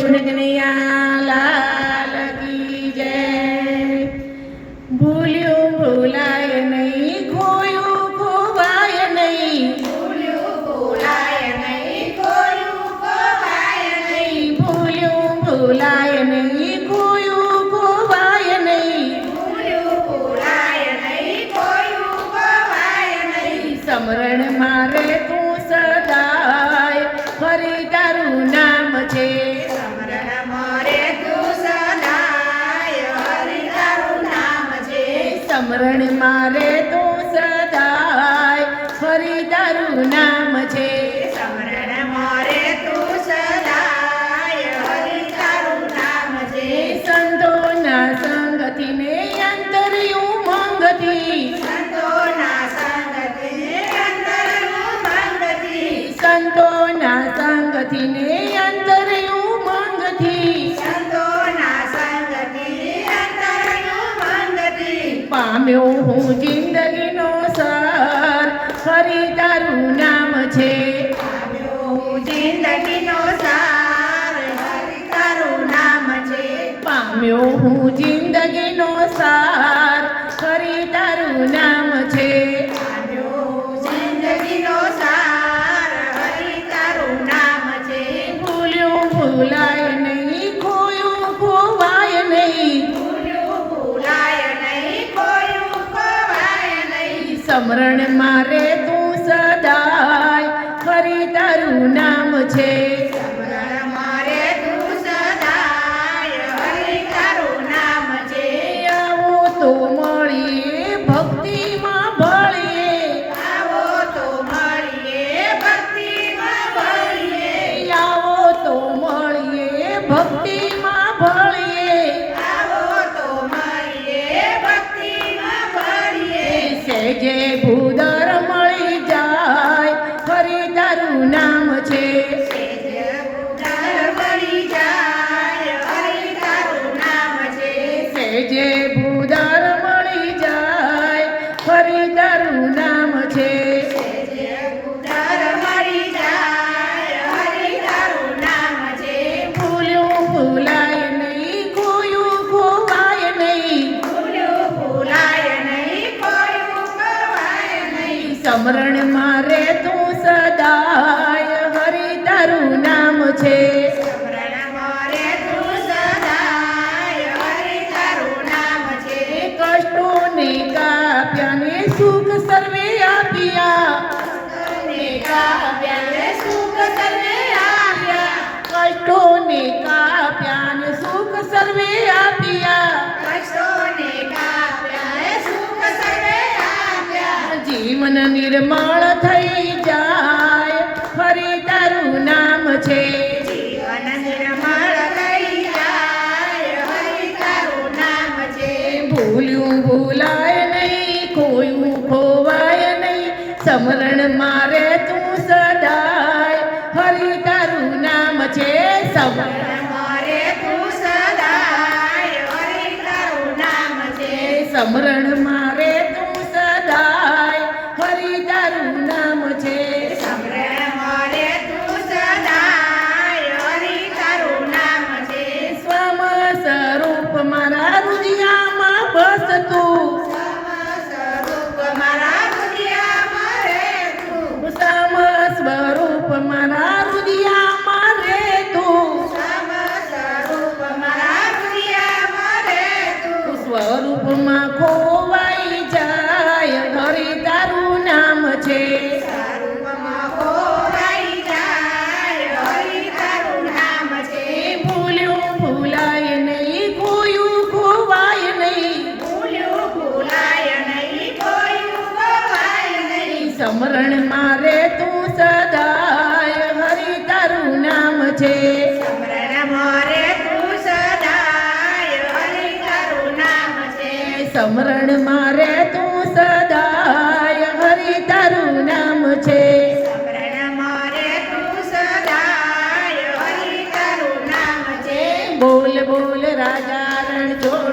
We're gonna get evening, Ian. સમરણ મારે તો સદાય ફરી તારું નામ છે સમરણ મોરે તું સદાય, હરિ તારું નામ છે. સંતોના સંગથી ને અંતર ઉમંગથી સંતોના સંગથી અંતરનું મંગથી. સંતોના સંગથી ને પામ્યો હું જિંદગીનો સર ફરી તારું નામ છે જિંદગીનો સાર, ફરી તારું નામ છે. પામ્યો હું જિંદગીનો સાર ફરી તારું નામ સમરણ મારે તું સદાય. ફરી તારું નામ છે. ભળીએ. જે ભૂદર મળી જાય ફરી તારું નામ છે સેજ સમરણ મારે તું સદાય હરિ તારું નામ છે સમરણ મારે તું સદાય, હરિ તારું નામ છે. કષ્ટોને કાપ્યા ને સુખ સર્વે આપ્યા ને કાવ્યાને સુખ સર્વે આપ્યા. કષ્ટોને કાપ્યા ને સુખ જીવન નિર્મળ થઈ જાય. ફરી તારું નામ છે. જીવન નિર્મળ થઈ જાય, હરિ તારું નામ છે. ભૂલ્યું ભૂલાય નહીં કોયું ખોવાય નહીં. સમરણ મારે તું સદાય. ફરી તારું નામ છે સમરણ. મારે તું સદાય, હરિ તારું નામ છે. સમરણ મારે સમરણ મારે તું સદાય હરિ તારું નામ છે સમરણ મારે તું સદાય, હરિ તારું નામ છે. સમરણ મારે તું સદાય હરિ તારું નામ છે સમરણ મારે તું સદાય, હરિ તારું નામ છે. બોલ બોલ રાજા